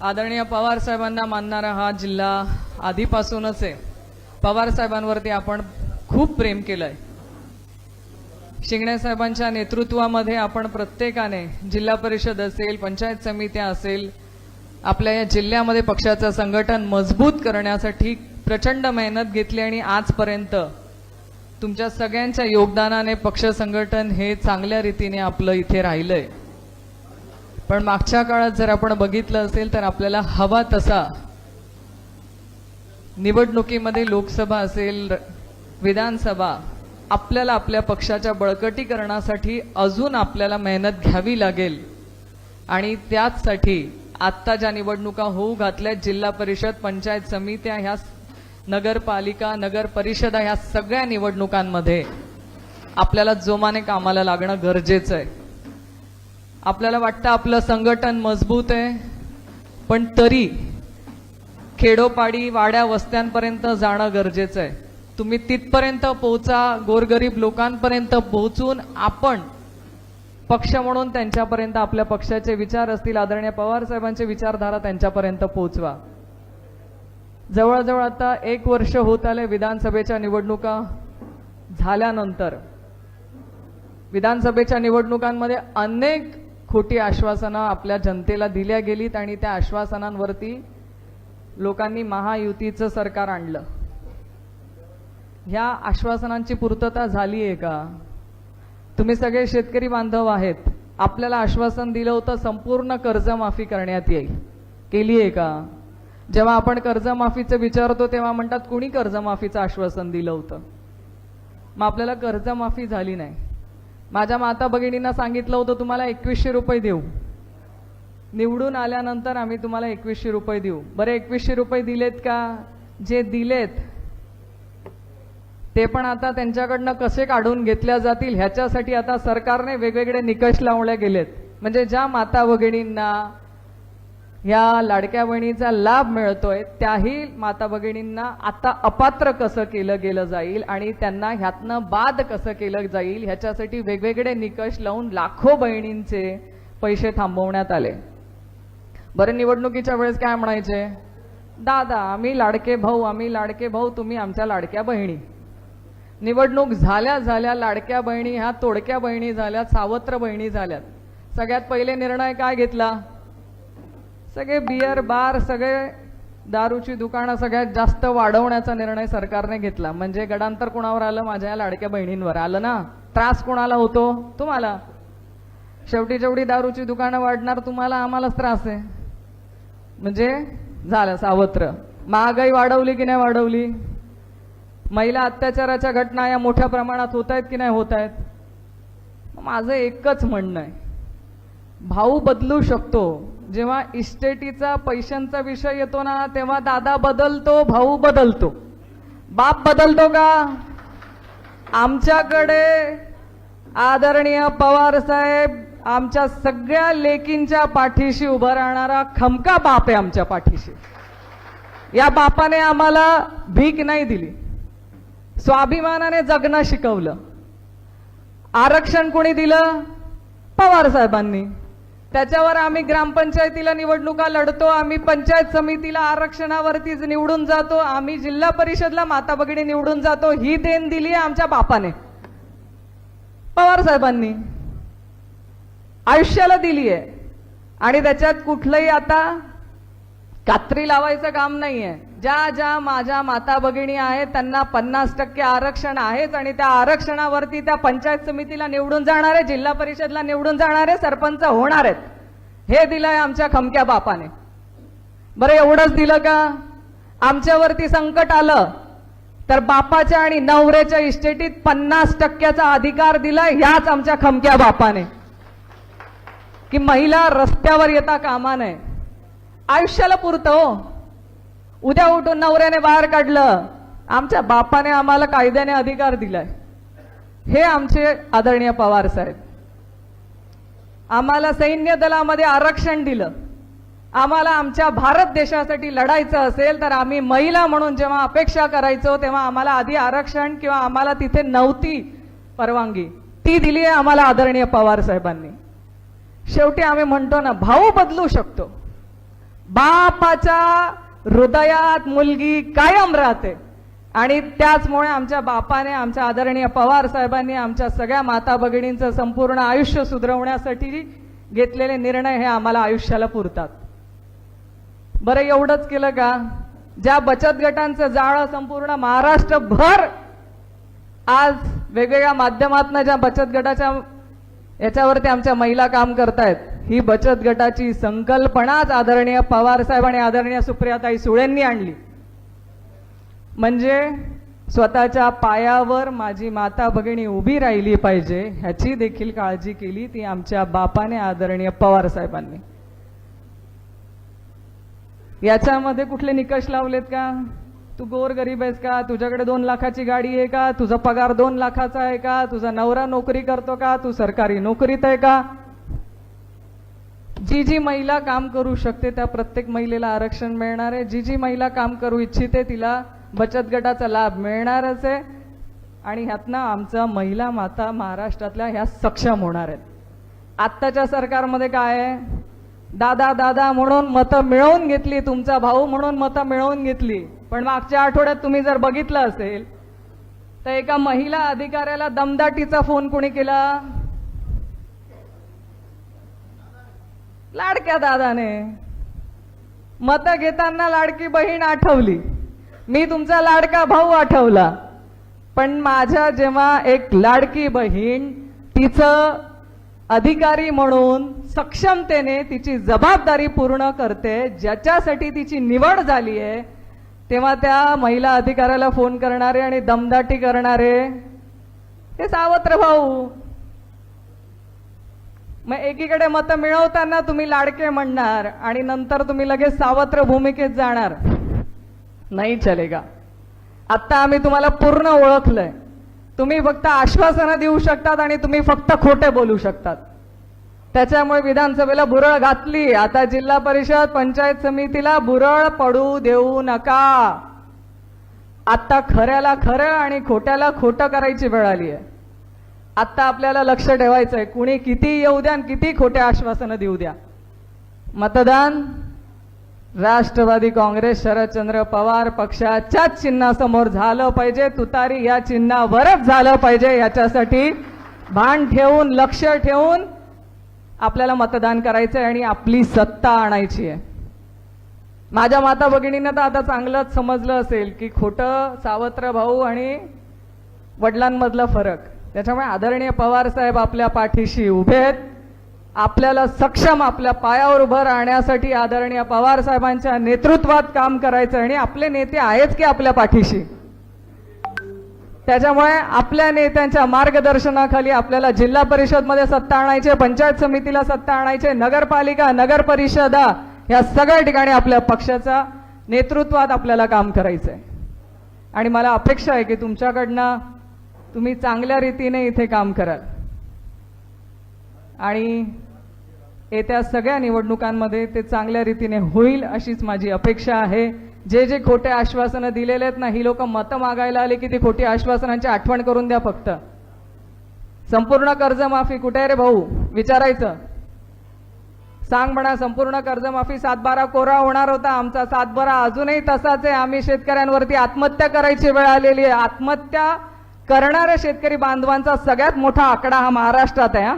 आदरणीय पवार साहेबांना मानणारा हा जिल्हा आधीपासूनच आहे. पवार साहेबांवरती आपण खूप प्रेम केलंय. शिंगणे साहेबांच्या नेतृत्वामध्ये आपण प्रत्येकाने जिल्हा परिषद असेल पंचायत समित्या असेल आपल्या या जिल्ह्यामध्ये पक्षाचं संघटन मजबूत करण्यासाठी प्रचंड मेहनत घेतली आणि आजपर्यंत तुमच्या सगळ्यांच्या योगदानाने पक्ष संघटन हे चांगल्या रीतीने आपलं इथे राहिलंय. पण मागच्या काळात जर आपण बघितलं असेल तर आपल्याला हवा तसा निवडणुकीमध्ये लोकसभा असेल विधानसभा आपल्याला आपल्या पक्षाच्या बळकटीकरणासाठी अजून आपल्याला मेहनत घ्यावी लागेल. आणि त्याचसाठी आत्ता ज्या निवडणुका होऊ घातल्या जिल्हा परिषद पंचायत समित्या ह्या नगरपालिका नगर परिषदा ह्या सगळ्या निवडणुकांमध्ये आपल्याला जोमाने कामाला लागणं गरजेचं आहे. आपल्याला वाटतं आपलं संघटन मजबूत आहे पण तरी खेडोपाडी वाड्या वस्त्यांपर्यंत जाणं गरजेचं आहे. तुम्ही तिथपर्यंत पोहोचा गोरगरीब लोकांपर्यंत पोहोचून आपण पक्ष म्हणून त्यांच्यापर्यंत आपल्या पक्षाचे विचार असतील आदरणीय पवार साहेबांचे विचारधारा त्यांच्यापर्यंत पोहोचवा. जवळजवळ आता एक वर्ष होत आले विधानसभेच्या निवडणुका झाल्यानंतर. विधानसभेच्या निवडणुकांमध्ये अनेक खोटी आश्वासनं आपल्या जनतेला दिल्या गेलीत आणि त्या आश्वासनांवरती लोकांनी महायुतीचं सरकार आणलं. ह्या आश्वासनांची पूर्तता झाली आहे का? तुम्ही सगळे शेतकरी बांधव आहेत. आपल्याला आश्वासन दिलं होतं संपूर्ण कर्जमाफी करण्यात येईल. केली आहे का? जेव्हा आपण कर्जमाफीचं विचारतो तेव्हा म्हणतात कुणी कर्जमाफीचं आश्वासन दिलं होतं? मग आपल्याला कर्जमाफी झाली नाही. माझ्या माता भगिनींना सांगितलं होतं तुम्हाला एकवीसशे रुपये देऊ. निवडून आल्यानंतर आम्ही तुम्हाला एकवीसशे रुपये देऊ. बरं एकवीसशे रुपये दिलेत का? जे दिलेत ते पण आता त्यांच्याकडनं कसे काढून घेतल्या जातील ह्याच्यासाठी आता सरकारने वेगवेगळे निकष लावले गेलेत. म्हणजे ज्या माता भगिनींना ह्या लाडक्या बहिणीचा लाभ मिळतोय त्याही माता भगिनींना आता अपात्र कसं केलं गेलं जाईल आणि त्यांना ह्यातनं बाद कसं केलं जाईल ह्याच्यासाठी वेगवेगळे निकष लावून लाखो बहिणींचे पैसे थांबवण्यात आले. बरं निवडणुकीच्या वेळेस काय म्हणायचे? दादा आम्ही लाडके भाऊ आम्ही लाडके भाऊ तुम्ही आमच्या लाडक्या बहिणी. निवडणूक झाल्या झाल्या लाडक्या बहिणी ह्या तोडक्या बहिणी झाल्यात सावत्र बहिणी झाल्यात. सगळ्यात पहिले निर्णय काय घेतला? सगळे बियर बार सगळे दारूची दुकानं सगळ्यात जास्त वाढवण्याचा निर्णय सरकारने घेतला. म्हणजे गडांतर कुणावर आलं? माझ्या या लाडक्या बहिणींवर. आलं ना? त्रास कुणाला होतो? तुम्हाला. शेवटी जेवढी दारूची दुकानं वाढणार तुम्हाला आम्हालाच त्रास आहे. म्हणजे झालं सावत्र. महागाई वाढवली की नाही वाढवली? महिला अत्याचाराच्या घटना या मोठ्या प्रमाणात होत आहेत की नाही होत आहेत? माझं एकच म्हणणं आहे. भाऊ बदलू शकतो. जेव्हा इस्टेटीचा पैशांचा विषय येतो ना तेव्हा दादा बदलतो भाऊ बदलतो. बाप बदलतो का? आमच्याकडे आदरणीय पवार साहेब आमच्या सगळ्या लेकींच्या पाठीशी उभा राहणारा खमका बाप आहे आमच्या पाठीशी. या बापाने आम्हाला भीक नाही दिली. स्वाभिमानाने जगणं शिकवलं. आरक्षण कोणी दिलं? पवार साहेबांनी. त्याच्यावर आम्ही ग्रामपंचायतीला निवडणुका लढतो आम्ही पंचायत समितीला आरक्षणावरतीच निवडून जातो आम्ही जिल्हा परिषदला माता भगिनी निवडून जातो ही देण दिली आहे आमच्या बापाने. पवार साहेबांनी. आयुष्याला दिली आहे. आणि त्याच्यात कुठलंही आता कात्री लावायचं काम नाहीये. ज्या ज्या माझ्या माता भगिनी आहेत त्यांना पन्नास टक्के आरक्षण आहेच आणि त्या आरक्षणावरती त्या पंचायत समितीला निवडून जाणार आहे जिल्हा परिषदला निवडून जाणार आहे सरपंच होणार आहेत. हे दिलंय आमच्या खमक्या बापाने. बरं एवढंच दिलं का? आमच्यावरती संकट आलं तर बापाच्या आणि नवऱ्याच्या इस्टेटीत पन्नास टक्क्याचा अधिकार दिलाय ह्याच आमच्या खमक्या बापाने. की महिला रस्त्यावर येता कामा नये. आयुष्याला पुरतं हो. उद्या उठून नवऱ्याने बाहेर काढलं. आमच्या बापाने आम्हाला कायद्याने अधिकार दिलाय. हे आमचे आदरणीय पवार साहेब. आम्हाला सैन्य दलामध्ये आरक्षण दिलं. आम्हाला आमच्या भारत देशासाठी लढायचं असेल तर आम्ही महिला म्हणून जेव्हा अपेक्षा करायचो तेव्हा आम्हाला आधी आरक्षण किंवा आम्हाला तिथे नव्हती परवानगी. ती दिली आहे आम्हाला आदरणीय पवार साहेबांनी. शेवटी आम्ही म्हणतो ना भाऊ बदलू शकतो. बापाच्या हृदयात मुलगी कायम राहते. आणि त्याचमुळे आमच्या बापाने आमच्या आदरणीय पवार साहेबांनी आमच्या सगळ्या माता भगिनींचं संपूर्ण आयुष्य सुधरवण्यासाठी घेतलेले निर्णय हे आम्हाला आयुष्याला पुरतात. बरं एवढंच केलं का? ज्या बचत गटांचं जाळं संपूर्ण महाराष्ट्रभर आज वेगवेगळ्या माध्यमातून ज्या बचत गटाच्या याच्यावरती आमच्या महिला काम करतायत ही बचत गटाची संकल्पनाच आदरणीय पवार साहेब आणि आदरणीय सुप्रियाताई सुळेंनी आणली. म्हणजे स्वतःच्या पायावर माझी माता भगिनी उभी राहिली पाहिजे ह्याची देखील काळजी केली ती आमच्या बापाने आदरणीय पवार साहेबांनी. याच्यामध्ये कुठले निकष लावलेत का? तू गोर गरीब आहेस का? तुझ्याकडे दोन लाखाची गाडी आहे का? तुझा पगार दोन लाखाचा आहे का? तुझा नवरा नोकरी करतो का? तू सरकारी नोकरीत आहे का? जी जी महिला काम करू शकते त्या प्रत्येक महिलेला आरक्षण मिळणार आहे. जी जी महिला काम करू इच्छिते तिला बचत गटाचा लाभ मिळणारच आहे. आणि ह्यातनं आमचा महिला माता महाराष्ट्रातल्या ह्या सक्षम होणार आहेत. आत्ताच्या सरकारमध्ये काय आहे? दादा दादा म्हणून मतं मिळवून घेतली तुमचा भाऊ म्हणून मतं मिळवून घेतली. पण मागच्या आठवड्यात तुम्ही जर बघितलं असेल तर एका महिला अधिकाऱ्याला दमदाटीचा फोन कोणी केला? लाडक्या दादाने मतं घेताना लाडकी बहीण आठवली. मी तुमचा लाडका भाऊ आठवला. पण माझ्या जेव्हा एक लाडकी बहीण तिचं अधिकारी म्हणून सक्षमतेने तिची जबाबदारी पूर्ण करते ज्याच्यासाठी तिची निवड झाली आहे तेव्हा त्या महिला अधिकाऱ्याला फोन करणारे आणि दमदाटी करणारे हे सावत्र भाऊ मग एकीकडे मतं मिळवताना तुम्ही लाडके म्हणणार आणि नंतर तुम्ही लगेच सावत्र भूमिकेत जाणार. नाही चलेगा. आत्ता आम्ही तुम्हाला पूर्ण ओळखलंय. तुम्ही फक्त आश्वासनं देऊ शकतात आणि तुम्ही फक्त खोटे बोलू शकतात. त्याच्यामुळे विधानसभेला बुरळ घातली. आता जिल्हा परिषद पंचायत समितीला बुरळ पडू देऊ नका. आत्ता खऱ्याला खरं आणि खोट्याला खोटं करायची वेळ आली आहे आत्ता आपल्याला लक्ष ठेवायचं आहे कुणी किती येऊ द्या आणि किती खोटे आश्वासनं देऊ द्या. मतदान राष्ट्रवादी काँग्रेस शरदचंद्र पवार पक्षाच्याच चिन्हासमोर झालं पाहिजे. तुतारी या चिन्हावरच झालं पाहिजे. याच्यासाठी भान ठेवून लक्ष ठेवून आपल्याला मतदान करायचं आहे आणि आपली सत्ता आणायची आहे. माझ्या माता भगिनींना तर आता चांगलंच समजलं असेल की खोटं सावत्र भाऊ आणि वडिलांमधला फरक. त्याच्यामुळे आदरणीय पवार साहेब आपल्या पाठीशी उभे आहेत. आपल्याला सक्षम आपल्या पायावर उभं राहण्यासाठी आदरणीय पवार साहेबांच्या नेतृत्वात काम करायचं आणि आपले नेते आहेच की आपल्या पाठीशी. त्याच्यामुळे आपल्या नेत्यांच्या मार्गदर्शनाखाली आपल्याला जिल्हा परिषदमध्ये सत्ता आणायचे पंचायत समितीला सत्ता आणायचे नगरपालिका नगर परिषदा या सगळ्या ठिकाणी आपल्या पक्षाचा नेतृत्वात आपल्याला काम करायचंय. आणि मला अपेक्षा आहे की तुमच्याकडनं तुम्ही चांगल्या रीतीने इथे काम कराल. आणि येत्या सगळ्या निवडणुकांमध्ये ते चांगल्या रीतीने होईल अशीच माझी अपेक्षा आहे. जे जे खोटे आश्वासनं दिलेले आहेत ना ही लोक मतं मागायला आले की ती खोटी आश्वासनांची आठवण करून द्या फक्त. संपूर्ण कर्जमाफी कुठे आहे रे भाऊ? विचारायचं. सांग म्हणा संपूर्ण कर्जमाफी सातबारा कोरा होणार होता आमचा सातबारा अजूनही तसाच आहे. आम्ही शेतकऱ्यांवरती आत्महत्या करायची वेळ आलेली आहे. आत्महत्या करणाऱ्या शेतकरी बांधवांचा सगळ्यात मोठा आकडा हा महाराष्ट्रात आहे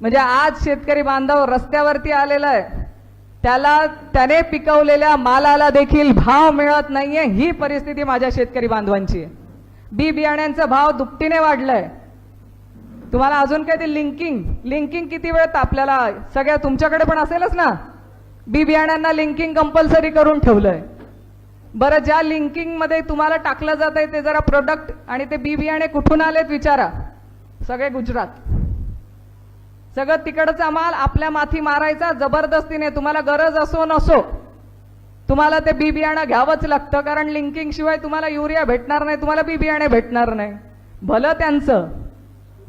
म्हणजे आज शेतकरी बांधव रस्त्यावरती आलेला आहे. त्याला त्याने पिकवलेल्या मालाला देखील भाव मिळत नाहीये ही परिस्थिती माझ्या शेतकरी बांधवांची आहे. बी बियाण्यांचा भाव दुपटीने वाढलाय. तुम्हाला अजून काय ते लिंकिंग लिंकिंग किती वेळ आपल्याला सगळ्या तुमच्याकडे पण असेलच ना? बी बियाण्यांना लिंकिंग कंपल्सरी करून ठेवलंय. बरं ज्या लिंकिंगमध्ये तुम्हाला टाकलं जात आहे ते जरा प्रोडक्ट आणि ते बी बियाणे कुठून आलेत विचारा. सगळे गुजरात. सगळं तिकडचा माल आपल्या माथी मारायचा जबरदस्तीने. तुम्हाला गरज असो नसो. तुम्हाला ते बी बियाणं घ्यावंच लागतं कारण लिंकिंग शिवाय तुम्हाला युरिया भेटणार नाही तुम्हाला बी बियाणे भेटणार नाही. भलं त्यांचं.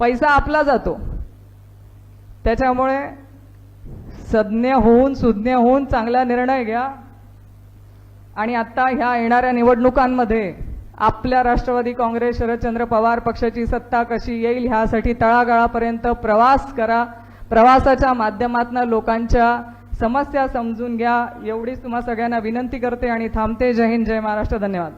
पैसा आपला जातो. त्याच्यामुळे सज्ञ होऊन सुज्ञ होऊन चांगला निर्णय घ्या. आणि आता ह्या येणाऱ्या निवडणुकांमध्ये आपल्या राष्ट्रवादी काँग्रेस शरदचंद्र पवार पक्षाची सत्ता कशी येईल ह्यासाठी तळागाळापर्यंत प्रवास करा. प्रवासाच्या माध्यमातून लोकांच्या समस्या समजून घ्या. एवढीच तुम्हा सगळ्यांना विनंती करते आणि थांबते. जय हिंद जय महाराष्ट्र. धन्यवाद.